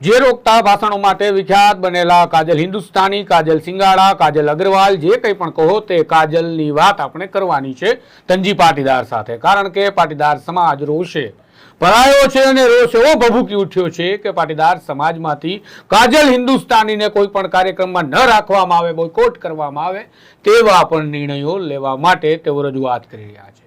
જે રોકતા ભાષણો માટે વિખ્યાત બનેલા કાજલ હિન્દુસ્તાની, કાજલ સિંગાડા, કાજલ અગ્રવાલ, જે કંઈ પણ કહો તે કાજલની વાત આપણે કરવાની છે તંજી પાટીદાર સાથે. કારણ કે પાટીદાર સમાજ રોષે ભરાયો છે અને રોષ એવો ભભૂકી ઉઠ્યો છે કે પાટીદાર સમાજમાંથી કાજલ હિન્દુસ્તાનીને કોઈ પણ કાર્યક્રમમાં ન રાખવામાં આવે, બોયકોટ કરવામાં આવે તેવા પણ નિર્ણયો લેવા માટે તેઓ રજૂઆત કરી રહ્યા છે.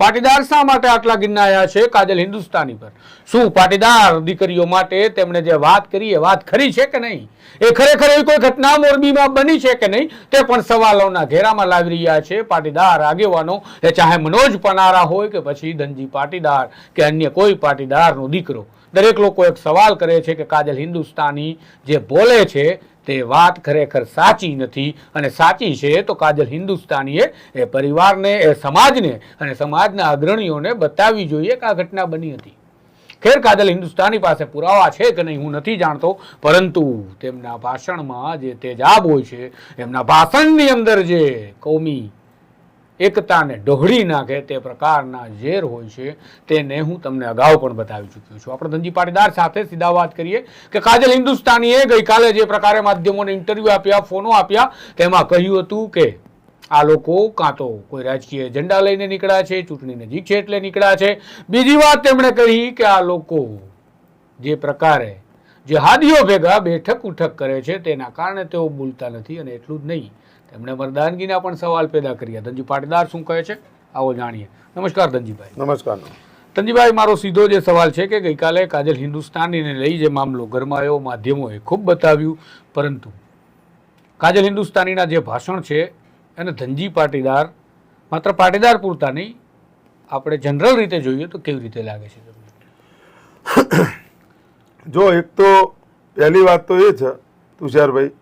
પાટીદાર શા માટે આટલા ગિન્નાયા છે? કાજલ હિન્દુસ્તાની પર. શું પાટીદાર દીકરીઓ માટે તેમણે જે વાત કરી એ વાત ખરી છે કે નહીં? એ ખરેખર એવી કોઈ ઘટના મોરબીમાં બની છે કે નહીં? તે પણ સવાલોના ઘેરામાં લાવી રહ્યા છે. પાટીદાર આગેવાનો, એ ચાહે મનોજ પનારા હોય કે પછી ધનજી પાટીદાર કે અન્ય કોઈ પાટીદારનો દીકરો. દરેક લોકો એક સવાલ કરે છે કે કાજલ હિન્દુસ્તાની જે બોલે છે તે વાત ખરેખર સાચી નથી અને સાચી છે તો કાજલ હિન્દુસ્તાનીએ એ પરિવારને, એ સમાજને અને સમાજના અગ્રણીઓને બતાવવી જોઈએ કે આ ઘટના બની હતી. ખેર કાજલ હિન્દુસ્તાની પાસે પુરાવા છે કે નહીં હું નથી જાણતો, પરંતુ તેમના ભાષણમાં જે તેજાબ હોય છે, એમના ભાષણની અંદર જે કૌમી એકતાને ઢોળી નાખે તે પ્રકારના ઝેર હોય છે, તેને હું તમને અગાઉ પણ બતાવી ચૂક્યો છું. આપણે ધનજી પાટીદાર સાથે સીધા વાત કરીએ કે કાજલ હિન્દુસ્તાનીએ ગઈકાલે જે પ્રકારે માધ્યમોને ઇન્ટરવ્યૂ આપ્યા ફોનો આપ્યા, તેમાં કહ્યું હતું કે આ લોકો કાં તો કોઈ રાજકીય એજન્ડા લઈને નીકળ્યા છે, ચૂંટણી નજીક છે એટલે નીકળ્યા છે. બીજી વાત તેમણે કહી કે આ લોકો જે પ્રકારે જે હાદીઓ ભેગા બેઠક ઉઠક કરે છે, તેના કારણે તેઓ બોલતા નથી અને એટલું જ નહીં. તેમણે મરદાનગીના પણ સવાલ પેદા કર્યા. ધનજી પાટીદાર શું કહે છે? આવો જાણીએ. નમસ્કાર ધનજીભાઈ. નમસ્કાર. ધનજીભાઈ મારો સીધો જે સવાલ છે કે ગઈકાલે કાજલ હિન્દુસ્તાનીને લઈ જે મામલો ગરમાયો માધ્યમોએ ખૂબ બતાવ્યું પરંતુ કાજલ હિન્દુસ્તાનીના જે ભાષણ છે એને ધનજી પાટીદાર માત્ર પાટીદાર પૂરતા નહીં આપણે જનરલ રીતે જોઈએ તો કેવી રીતે લાગે છે તમને? જો એક તો પહેલી વાત તો એ છે તુષારભાઈ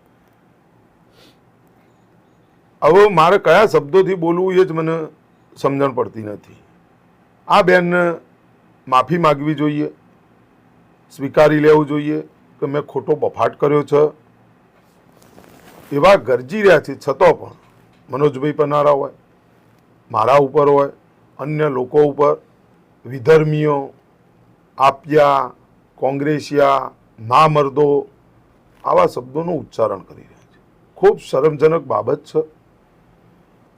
હવે મારે કયા શબ્દોથી બોલવું એ જ મને સમજણ પડતી નથી. આ બેનને માફી માગવી જોઈએ, સ્વીકારી લેવું જોઈએ કે મેં ખોટો બફાટ કર્યો છે. એવા ગરજી રહ્યા છે, છતાં પણ મનોજભાઈ પનારા હોય, મારા ઉપર હોય, અન્ય લોકો ઉપર, વિધર્મીઓ, આપ્યા, કોંગ્રેસિયા ના મર્દો, આવા શબ્દોનું ઉચ્ચારણ કરી રહ્યા છે. ખૂબ શરમજનક બાબત છે.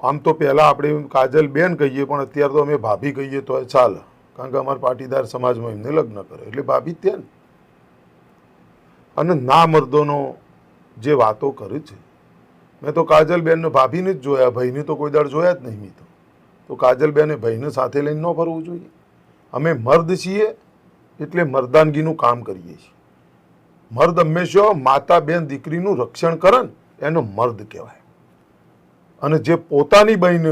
આમ તો પહેલાં આપણે કાજલ બેન કહીએ, પણ અત્યારે તો અમે ભાભી કહીએ તો ચાલે. કારણ કે અમારા પાટીદાર સમાજમાં એમને લગ્ન કરે, એટલે ભાભી ત્યાં અને ના મર્દોનો જે વાતો કરે છે. મેં તો કાજલબેનને ભાભીને જ જોયા, ભાઈને તો કોઈ દાડ જોયા જ નહીં મેં તો. તો કાજલબેને ભાઈને સાથે લઈને ન ફરવું જોઈએ. અમે મર્દ છીએ, એટલે મર્દાનગીનું કામ કરીએ છીએ. મર્દ હંમેશા માતા બેન દીકરીનું રક્ષણ કરે એનો મર્દ કહેવાય. અને જે પોતાની બહેન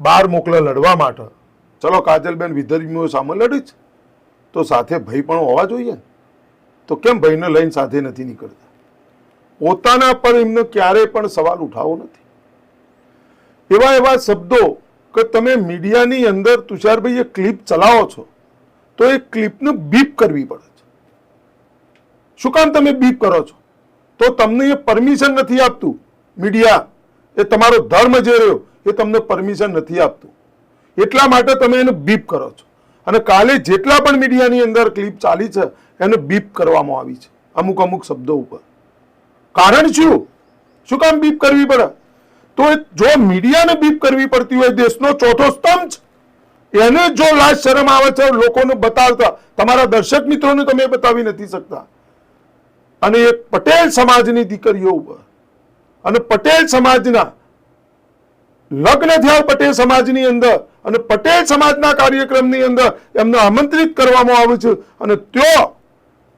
બહાર મોકલે લડવા માટે. ચલો કાજલબેન વિધર્મીઓ સામે લડી જ તો સાથે ભાઈ પણ હોવા જોઈએ તો કેમ ભાઈને લઈને સાથે નથી નીકળતા? પોતાના પર એમને ક્યારેય પણ સવાલ ઉઠાવો નથી. એવા એવા શબ્દો કે તમે મીડિયાની અંદર તુષારભાઈ એ ક્લિપ ચલાવો છો, તો એ ક્લિપને બીપ કરવી પડે છે. શું કામ તમે બીપ કરો છો? તો તમને એ પરમિશન નથી આપતું મીડિયા એ તમારો ધર્મ જે રહ્યો, એ તમને પરમિશન નથી આપતું. એટલા માટે તમે એને બીપ કરો છો. અને કાલે જેટલા પણ મીડિયાની અંદર ક્લિપ ચાલી છે, એને બીપ કરવામાં આવી છે, અમુક અમુક શબ્દો ઉપર. કારણ શું? શું કામ બીપ કરવી પડે? તો જો મીડિયાને બીપ કરવી પડતી હોય, દેશનો ચોથો સ્તંભ છે. એને જો લાજ શરમ આવે છે, લોકોને બતાવતા, તમારા દર્શક મિત્રોને તમે બતાવી નથી શકતા. અને એક પટેલ સમાજની દીકરીઓ ઉપર અને પટેલ સમાજના, લગ્ન થયા પટેલ સમાજની અંદર અને પટેલ સમાજના કાર્યક્રમની અંદર એમને આમંત્રિત કરવામાં આવ્યું છે અને ત્યો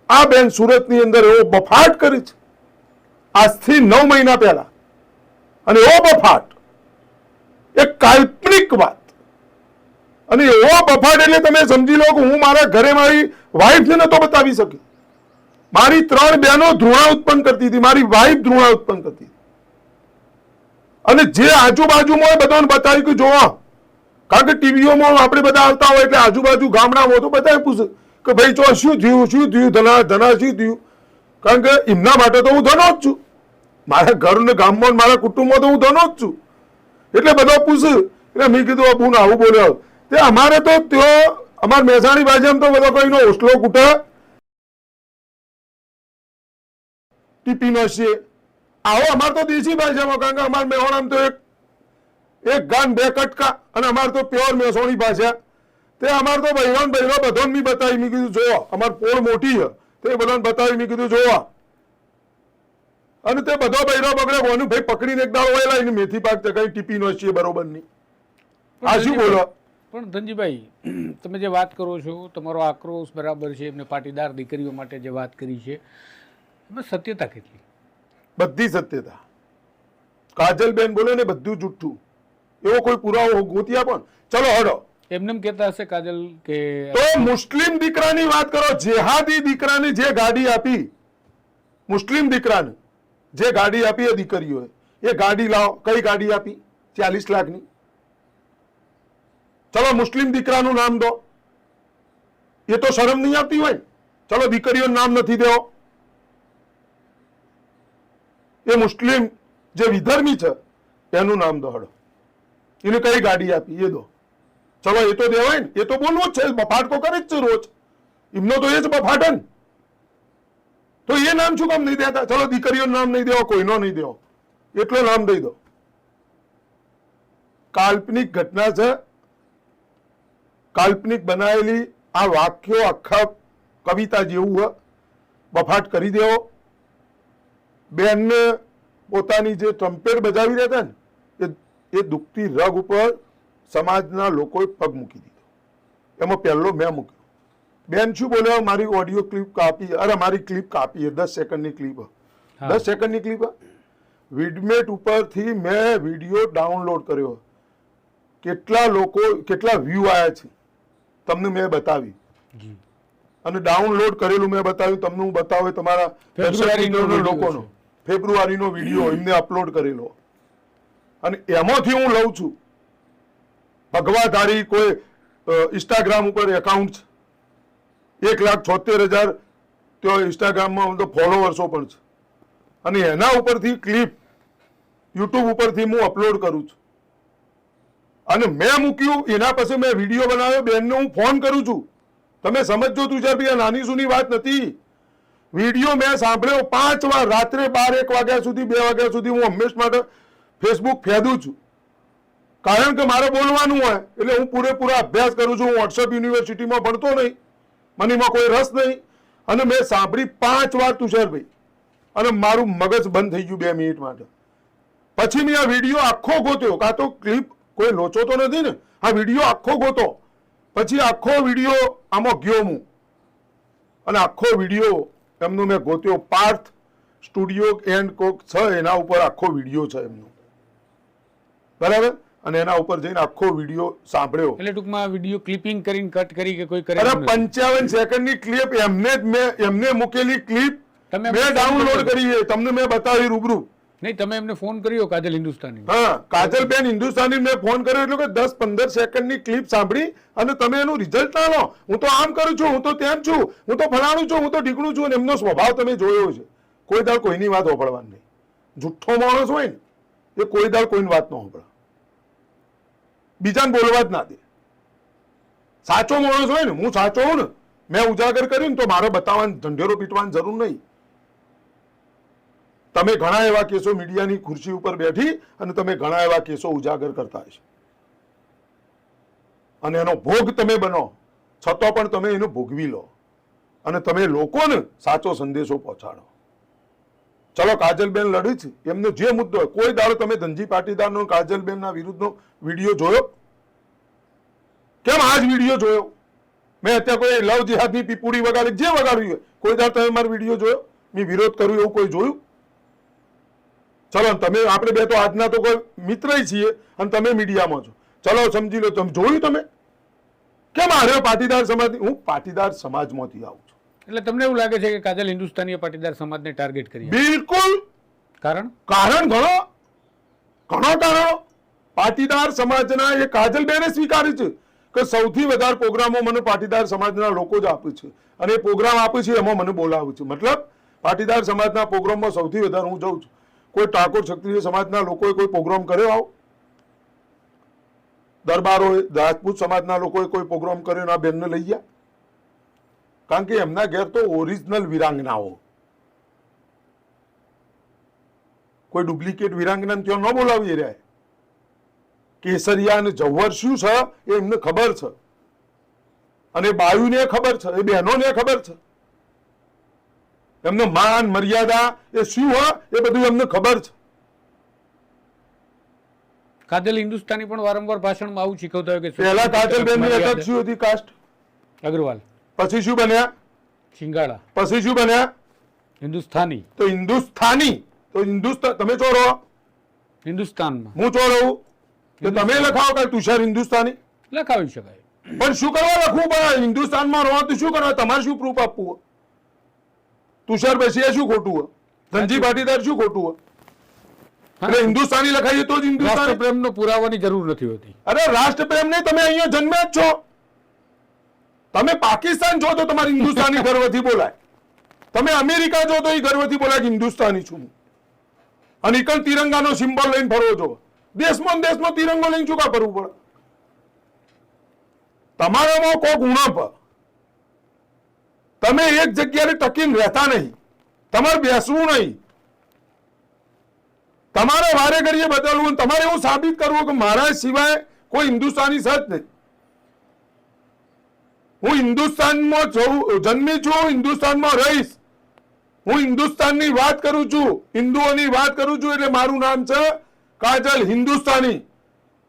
આ બેન સુરતની અંદર એવો બફાટ કરી છે. આજથી નવ મહિના પહેલા. અને એવો બફાટ. એક કાલ્પનિક વાત. અને એવો બફાટ એટલે તમે સમજી લો કે હું મારા ઘરે મારી વાઈફને નતો બતાવી શકી મારી ત્રણ બહેનો ધૃણા ઉત્પન્ન કરતી હતી. મારી વાઈફ ધૃણા ઉત્પન્ન કરતી અને જે આજુબાજુમાં હોય બધાને બતાવ્યું કે જોવા. કારણ કે ટીવીઓમાં આપણે બધા આવતા હોય એટલે આજુબાજુ ગામડામાં તો બધાએ પૂછે કે ભાઈ, જો શું થયું? શું થયું? ધના ધના શું થયું? કારણ કે એમના માટે તો હું ધનો જ છું. મારા ઘરને ગામમાં મારા કુટુંબમાં તો હું ધનો જ છું. એટલે બધા પૂછે, એટલે મેં કીધું આવું આવું. બોલ્યો તે અમારે તો ત્યાં અમારા મહેસાણી બાજુ તો બધો કોઈનો હોસલો કૂટે. ટીપીનો છે. આવો અમાર તો દેશી ભાષામાં કારણ કે અમાર મેહોણામ તો એક એક ગાન બે કટકા અને અમાર તો પ્યોર મેસોણી ભાષા તે અમાર તો ભૈવાન ને બૈરો બધો મેં બતાવી મેં કીધું જોવા અમાર પોળ મોટી છે. તે બધાને બતાવી મેં કીધું જોવા. અને તે બધો ભૈરો બગડે કોનું ભાઈ પકડીને એક દાડો વહેલા એને મેથી પાક કઈ ટીપીનો છે બરોબર નહીં આ શું બોલો? પણ ધનજીભાઈ તમે જે વાત કરો છો તમારો આક્રોશ બરાબર છે એમને પાટીદાર દીકરીઓ માટે જે વાત કરી છે એમાં સત્યતા કેટલી? બધી સત્યતા. કાજલબેન બોલે ને બધું જુઠ્ઠું. એવો કોઈ પુરાવો ગોત્યા પણ. ચલો હડો. એમને એમ કહેતા હશે કાજલ કે તો મુસ્લિમ દીકરાની વાત કરો. જેહાદી દીકરાને જે ગાડી આપી. મુસ્લિમ દીકરાને જે ગાડી આપી એ દીકરીઓએ. એ ગાડી લાવો. કઈ ગાડી આપી? ચાલીસ લાખની. ચલો મુસ્લિમ દીકરાનું નામ દો. એ તો શરમ નહીં આવતી હોય. ચલો દીકરીઓનું નામ નથી દેવો. એ મુસ્લિમ જે વિધર્મી છે, એનું નામ દો હડો એને કઈ ગાડી આપી? એ દો. ચલો, એ તો દેવાય ને. એ તો બોલવું જ છે. બફાટ કરે જ છે રોજ. એમનો તો એ જ બફાટ તો એ નામ શું કામ નહીં દેતા? ચલો, દીકરીઓનું નામ નહીં દેવો, કોઈનો નહીં દેવો. એટલો નામ દઈ દો. કાલ્પનિક ઘટના છે. કાલ્પનિક બનાવેલી આ વાક્યો આખા કવિતા જેવું બફાટ કરી દેવો. બેનને પોતાની જે ટ્રમ્પેટ બજાવી રહ્યા હતા ને એ દુખતી રગ ઉપર સમાજના લોકોએ પગ મૂકી દીધો. એમાં પહેલો મેં મૂક્યો. બેન શું બોલ્યા મારી ઓડિયો ક્લિપ કાપી. અરે મારી ક્લિપ કાપી દસ સેકન્ડની ક્લિપ દસ સેકન્ડની ક્લિપ વિડમેટ ઉપરથી મેં વીડિયો ડાઉનલોડ કર્યો. કેટલા લોકો કેટલા વ્યૂ આવ્યા છે? તમને મેં બતાવી. અને ડાઉનલોડ કરેલું મેં બતાવ્યું. તમને હું બતાવે તમારા લોકોનો. ફેબ્રુઆરીનો વીડિયો એમને અપલોડ કરેલો અને એમાંથી હું લઉં છું. ભગવાધારી કોઈ ઇન્સ્ટાગ્રામ ઉપર એકાઉન્ટ એક લાખ છોતેર હજાર તો ઇન્સ્ટાગ્રામમાં તો ફોલોવર્સો પણ છે. અને એના ઉપરથી ક્લિપ યુટ્યુબ ઉપરથી હું અપલોડ કરું છું. અને મેં મૂક્યું એના પછી મેં વીડિયો બનાવ્યો બેનને હું ફોન કરું છું. તમે સમજો તુષારભાઈ આ નાની સુની વાત નથી. વીડિયો મેં સાંભળ્યો પાંચ વાર, રાત્રે બાર, એક વાગ્યા સુધી, બે વાગ્યા સુધી હું હંમેશ માટે ફેસબુક ફેદું છું. કારણ કે મારે બોલવાનું હોય, એટલે હું પૂરેપૂરો અભ્યાસ કરું છું. હું વોટ્સઅપ યુનિવર્સિટીમાં ભણતો નહીં મને એમાં કોઈ રસ નહીં. અને મેં સાંભળી પાંચ વાર તુષારભાઈ. અને મારું મગજ બંધ થઈ ગયું બે મિનિટ માટે. પછી મેં આ વીડિયો આખો ગોત્યો. કાં તો ક્લિપ કોઈ લોચો તો નથી ને? આ વીડિયો આખો ગોતો. પછી આખો વીડિયો આમાં ગયો હું. અને આખો વીડિયો એમનો મેં ગોત્યો પાર્થ સ્ટુડિયો એન્ડ કોક છે એના ઉપર આખો વીડિયો છે એમનો. બરાબર? અને એના ઉપર જઈને આખો વીડિયો સાંભળ્યો. એટલે ટૂંકમાં વીડિયો ક્લિપિંગ કરીને કટ કરી કે કોઈ કરે અરે પંચાવન સેકન્ડની ક્લિપ એમને જ મેં એમને મૂકેલી ક્લિપ મેં ડાઉનલોડ કરી છે. તમને મેં બતાવી રૂબરૂ. નહીં, તમે એમને ફોન કર્યો કાજલ હિન્દુસ્તાની હા કાજલ બેન હિન્દુસ્તાની મેં ફોન કર્યો એટલે કે દસ પંદર સેકન્ડની ક્લિપ સાંભળી અને તમે એનું રિઝલ્ટ ના લો. હું તો આમ કરું છું, હું તો તેમ છું, હું તો ફલાણું છું, હું તો ઢીકણું છું અને એમનો સ્વભાવ તમે જોયો છે. કોઈ દાળ કોઈની વાત હોભળવાની નહીં. જુઠ્ઠો માણસ હોય ને, એ કોઈ દાળ કોઈની વાત ન હોભળે. બીજાને બોલવા જ ના દે. સાચો માણસ હોય ને, હું સાચો હોઉં ને, મેં ઉજાગર કર્યું ને તો મારે બતાવવાનું, ઢંઢેરો પીટવાની જરૂર નહીં. તમે ઘણા એવા કેસો મીડિયાની ખુરશી ઉપર બેઠી અને તમે ઘણા એવા કેસો ઉજાગર કરતા હશો. અને એનો ભોગ તમે બનો, છતાં પણ તમે એનો ભોગવી લો અને તમે લોકોને સાચો સંદેશો પહોંચાડો. ચલો, કાજલબેન લડી છે. એમનો જે મુદ્દો હોય, કોઈ દાડો તમે ધનજી પાટીદારનો, કાજલબેનના વિરુદ્ધનો વીડિયો જોયો? કેમ આ જ વીડિયો જોયો? મેં અત્યારે કોઈ લવ જેહાદની પીપુડી વગાડી, જે વગાડ્યું હોય, કોઈ દાડો તમે મારો વીડિયો જોયો? મેં વિરોધ કર્યો એવું કોઈ જોયું? ચલો તમે આપણે બે તો આજના તો કોઈ મિત્ર છીએ અને તમે મીડિયામાં છો. ચલો સમજી લો તમે જોયું તમે? કેમ મારે પાટીદાર સમાજ? હું પાટીદાર સમાજમાંથી આવું છું. એટલે તમને એવું લાગે છે કે કાજલ હિન્દુસ્તાની પાટીદાર સમાજને ટાર્ગેટ કરી બિલકુલ. કારણ? કારણ ઘણો ઘણો કારણો પાટીદાર સમાજના એ કાજલબેને સ્વીકારે છે કે સૌથી વધારે પ્રોગ્રામો મને પાટીદાર સમાજના લોકો જ આપે છે. અને એ પ્રોગ્રામ આપે છે એમાં મને બોલાવે છે. મતલબ પાટીદાર સમાજના પ્રોગ્રામમાં સૌથી વધારે હું જાઉં છું. કોઈ ટાકોર ક્ષત્રિય સમાજના લોકોએ કોઈ પ્રોગ્રામ કર્યો આવો? દરબારોએ, રાજપૂત સમાજના લોકોએ કોઈ પ્રોગ્રામ કર્યો આ બેનને લઈ ગયા? કારણ કે એમના ઘેર તો ઓરિજિનલ વિરાંગનાઓ કોઈ ડુપ્લિકેટ વિરાંગના ત્યાં ન બોલાવી રહ્યા. કેસરિયા અને જવ્હર શું છે? એ એમને ખબર છે. અને બાયુને ખબર છે, એ બહેનોને ખબર છે. એમને માન મર્યાદા એ શું હોય એ બધું એમને ખબર છે. કાજલ હિન્દુસ્તાની પણ વારંવાર ભાષણમાં આવું શીખવતા હોય કે પહેલા કાજલબેનની અટક શું હતી કાસ્ટ? અગ્રવાલ. પછી શું બન્યા? સિંગાળા પછી શું બન્યા? હિન્દુસ્તાની. તો હિન્દુસ્તાની. તો હિન્દુસ્તાન તમે ચોરો હિન્દુસ્તાનમાં. હું ચોરો તો તમે લખાવો કે તુષાર હિન્દુસ્તાની? લખાવી શકાય. પણ શું કરવા લખવું? પડે હિન્દુસ્તાનમાં રહો તો શું કરવા? તમારે શું પ્રૂફ આપવું? હોય? તુષાર બસિયા શું ખોટું હોય? ધનજી પાટીદાર શું ખોટું હોય? એટલે હિન્દુસ્તાની લખાઈએ તો જ હિન્દુસ્તાની. રાષ્ટ્રપ્રેમનો પુરાવાની જરૂર નથી હોતી. અરે રાષ્ટ્રપ્રેમ નહીં તમે અહીંયા જન્મ્યા જ છો. તમે પાકિસ્તાન છો તો તમારે હિન્દુસ્તાની ગર્વથી બોલાય. તમે અમેરિકા છો તો એ ગર્વથી બોલાય હિન્દુસ્તાની છું. અને એકલ તિરંગાનો સિમ્બોલ લઈને ફરવો છો. દેશમાં ને દેશમાં તિરંગો લઈને શું કા ફરવું પડે? તમારામાં કોક ઉણપ. તમે એક જગ્યાએ ટકીને રહેતા નહીં. તમારે બેસવું નહીં. તમારે વારે ઘડીએ બદલવું, તમારે એવું સાબિત કરવું કે મારા સિવાય કોઈ હિન્દુસ્તાની છે જ નહીં. હું હિન્દુસ્તાનમાં જન્મી છું, હિન્દુસ્તાનમાં રહીશ. હું હિન્દુસ્તાનની વાત કરું છું, હિન્દુઓની વાત કરું છું એટલે મારું નામ છે કાજલ હિન્દુસ્તાની.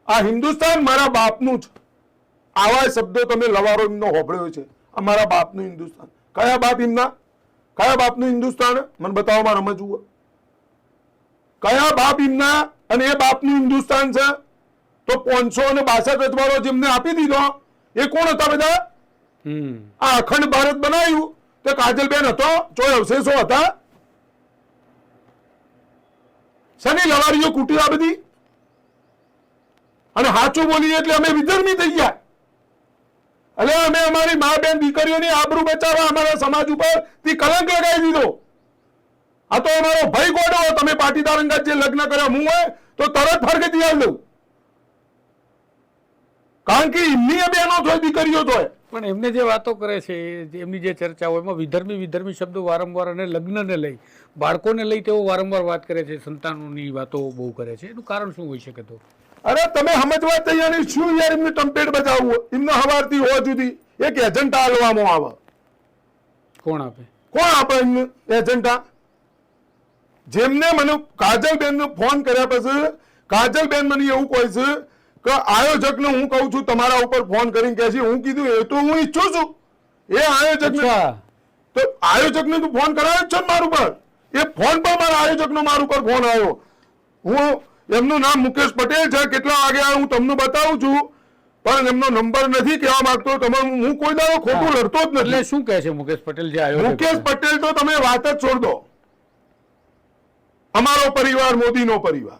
આ હિન્દુસ્તાન મારા બાપનું છે આવા શબ્દો તમે લવારો એમનો હોભળ્યો છે. આ મારા બાપનું હિન્દુસ્તાન. કયા બાપ એમના કયા બાપનું હિન્દુસ્તાન? મને બતાવવામાં રમત જુઓ કયા બાપ એમના અને એ બાપનું હિન્દુસ્તાન છે? તો પાંચસો અને બાસઠ રજવાડો જેમને આપી દીધો એ કોણ હતા બધા? આ અખંડ ભારત બનાવ્યું. તો કાજલબેન હતો ચોય અવશેષો હતા. શની લવારીઓ કૂટી આ બધી? અને સાચું બોલીએ એટલે અમે વિધર્મી થઈ ગયા. એટલે અમે અમારી મા બેન દીકરીઓની આબરૂ બચાવવા અમારા સમાજ ઉપરથી કલંક લગાવી દીધો. આ તો અમારો ભય ગોડો તમે પાટીદાર અંગત જે લગ્ન કર્યા, હું હોય તો તરત ફરકે દિયાલ દઉં. કારણ કે એમની બહેનો થોય દીકરીઓ થોય પણ એમને જે વાતો કરે છે એમની જે જે ચર્ચાઓ એમાં વિધર્મી વિધર્મી શબ્દો વારંવાર અને લગ્નને લઈ, બાળકોને લઈ તેઓ વારંવાર વાત કરે છે, સંતાનોની વાતો બહુ કરે છે. એનું કારણ શું હોઈ શકે તો? અરે તમે સમજવા તૈયારી શું યાર એમને ટમ્પેટ બજાવવું? એમને હવારથી હોવા જુદી એક એજન્ટા આલવામાં આવે. કોણ આપે? કોણ આપે એમને એજન્ટા જેમને મને કાજલબેન ફોન કર્યા પછી કાજલબેન મને એવું કહે છે કે આયોજકને હું કહું છું તમારા ઉપર ફોન કરીને કહે છે હું કીધું એ તો હું ઈચ્છું છું. એ આયોજકને તો તો આયોજકને તું ફોન કરાયો છે ને મારું પર એ ફોન પર મારા આયોજકનો મારું પર ફોન આવ્યો. હું એમનું નામ મુકેશ પટેલ છે કેટલા વાગે હું તમને બતાવું છું. પણ એમનો નંબર નથી કહેવા માંગતો તમારું હું કોઈ દાડો ખોટું લડતો જ નથી. શું કહે છે મુકેશ પટેલ જે આવ્યો મુકેશ પટેલ તો તમે વાત જ છોડ દો. અમારો પરિવાર મોદીનો પરિવાર.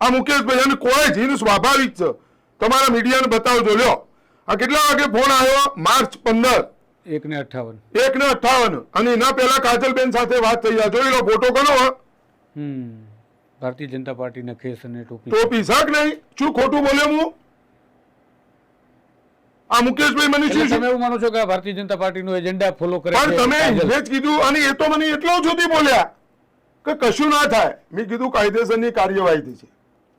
આ મુકેશભાઈ અને કોઈ જીન સ્વાભાવિક છે. તમારા મીડિયાને બતાવજો લ્યો. આ કેટલા વાગે ફોન આવ્યો? માર્ચ પંદર. એક ને અઠાવન. એક ને અઠાવન. અને એના પહેલા કાજલબેન સાથે વાત થઈ. જાય જોઈ લો ફોટો કરો હમ. ભારતીય જનતા પાર્ટીના ખેસ અને ટોપી. ટોપી શાક નહીં શું ખોટું બોલ્યો હું? આ મુકેશભાઈ મને શું તમે એવું માનો છો કે ભારતીય જનતા પાર્ટીનો એજન્ડા ફોલો કરે પણ તમે કાજલ? કીધું અને એ તો મને એટલો સુધી બોલ્યા કે કશું ના થાય. મેં કીધું કાયદેસરની કાર્યવાહી થઈ છે.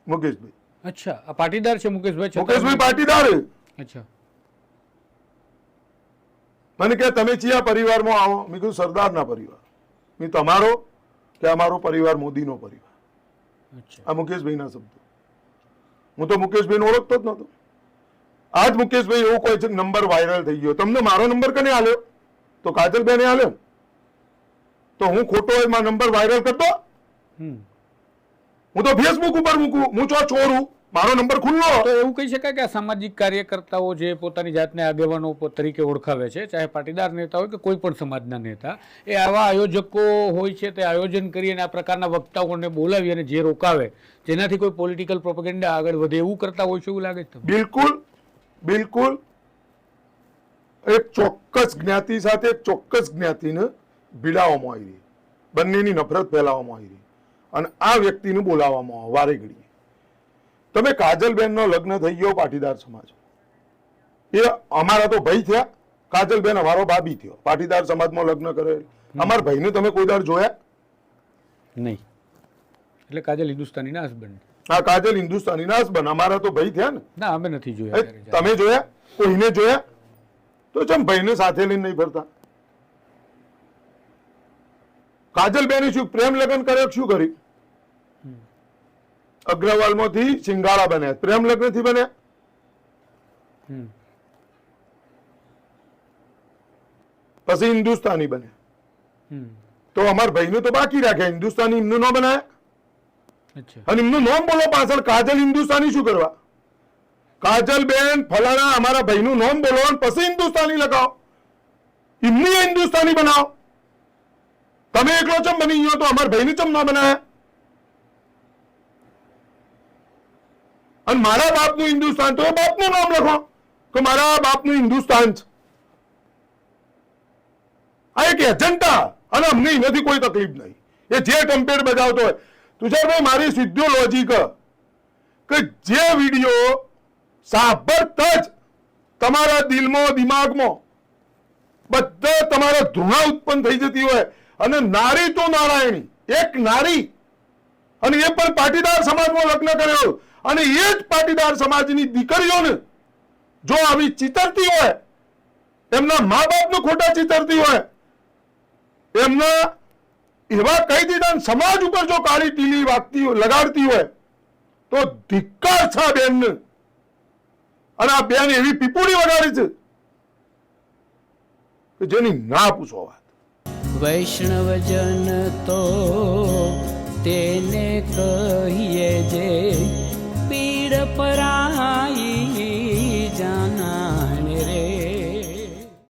મુકેશભાઈ. અચ્છા આ પાટીદાર છે મુકેશભાઈ મુકેશભાઈ પાટીદાર અચ્છા. મને કે તમે ચિયા પરિવારમાં આવો? મેં કીધું સરદારના પરિવાર. મેં તમારો કે અમારો પરિવાર મોદીનો પરિવાર? આ મુકેશભાઈના શબ્દો. હું તો મુકેશભાઈને ઓળખતો જ નહોતો. આજ મુકેશભાઈ એવું કહે છે કે નંબર વાયરલ થઈ ગયો. તમને મારો નંબર કને આલ્યો? તો કાજલબેને આલ્યો? તો હું ખોટો એમાં નંબર વાયરલ કરતો? હું તો ફેસબુક ઉપર મૂકું. હું ચો ચોરું? મારો નંબર ખુલ્લો. તો એવું કહી શકાય કે સામાજિક કાર્યકર્તાઓ જે પોતાની જાતને આગેવાનો તરીકે ઓળખાવે છે ચાહે પાટીદાર નેતા હોય કે કોઈ પણ સમાજના નેતા એ આવા આયોજકો હોય છે તે આયોજન કરી અને આ પ્રકારના વક્તાઓને બોલાવી અને જે રોકાવે જેનાથી કોઈ પોલિટિકલ પ્રોપેગેન્ડા આગળ વધે એવું કરતા હોય છે એવું લાગે છે બિલકુલ બિલકુલ. એક ચોક્કસ જ્ઞાતિ સાથે એક ચોક્કસ જ્ઞાતિને ભીડાવવામાં આવી રહી બંનેની નફરત ફેલાવવામાં આવી રહી અને આ વ્યક્તિને બોલાવવામાં આવે વારે ઘડીએ તમે કાજલબેનનો લગ્ન થઈ ગયો પાટીદાર સમાજ. એ અમારા તો ભાઈ થયા. કાજલબેન અમારો ભાભી થયો. પાટીદાર સમાજમાં લગ્ન કરેલ. અમારા ભાઈને તમે કોઈ દાડ જોયા? નહીં. એટલે કાજલ હિન્દુસ્તાનીના હસબન્ડ હા કાજલ હિન્દુસ્તાનીના હસબન્ડ અમારા તો ભાઈ થયા ને. ના અમે નથી જોયા તમે જોયા? કોઈને જોયા? તો ચમ ભાઈને સાથે લઈને નહીં ફરતા? કાજલ બેને શું પ્રેમ લગ્ન કર્યો શું કર્યું? અગ્રવાલમાંથી સિંગાળા બન્યા પ્રેમ લગ્નથી બન્યા હમ. પછી હિન્દુસ્તાની બન્યા તો અમારા ભાઈનું તો બાકી રાખ્યા હિન્દુસ્તાની એમનું ન બનાયા. અને એમનું નામ બોલો પાછળ કાજલ હિન્દુસ્તાની શું કરવા? કાજલ બેન ફલાણા અમારા ભાઈનું નામ બોલો અને પછી હિન્દુસ્તાની લગાવો એમની હિન્દુસ્તાની બનાવો. તમે એકલો ચમ બની ગયો તો અમારા ભાઈને ચમ ના બનાયા? અને મારા બાપનું હિન્દુસ્તાન તો બાપનું નામ લખો કે મારા બાપનું હિન્દુસ્તાન છે. આ એક એજન્ટા અને અમને એનાથી કોઈ તકલીફ નહીં. એ જે ટેમ્પેર બજાવતો હોય. તુષારભાઈ, મારી સીધો લોજિક કે જે વીડિયો સાંભળતા જ તમારા દિલમાં, દિમાગમાં બધા તમારા ધૃણા ઉત્પન્ન થઈ જતી હોય. અને નારી તો નારાયણી, એક નારી. અને એ પણ પાટીદાર સમાજમાં લગ્ન કર્યો. અને એ જ પાટીદાર સમાજની દીકરીઓને જો આવી ચિતરતી હોય, એમના મા બાપને ખોટા ચિતરતી હોય, એમના એવા કહી દીધા સમાજ ઉપર જો કાળી ટીલી વાગતી લગાડતી હોય, તો ધિક્કાર છે આ બેનને. અને આ બેન એવી પીપુડી વગાડી છે કે જેની ના પૂછો વાત. વૈષ્ણવજન તો તેને કહીએ જે પીડ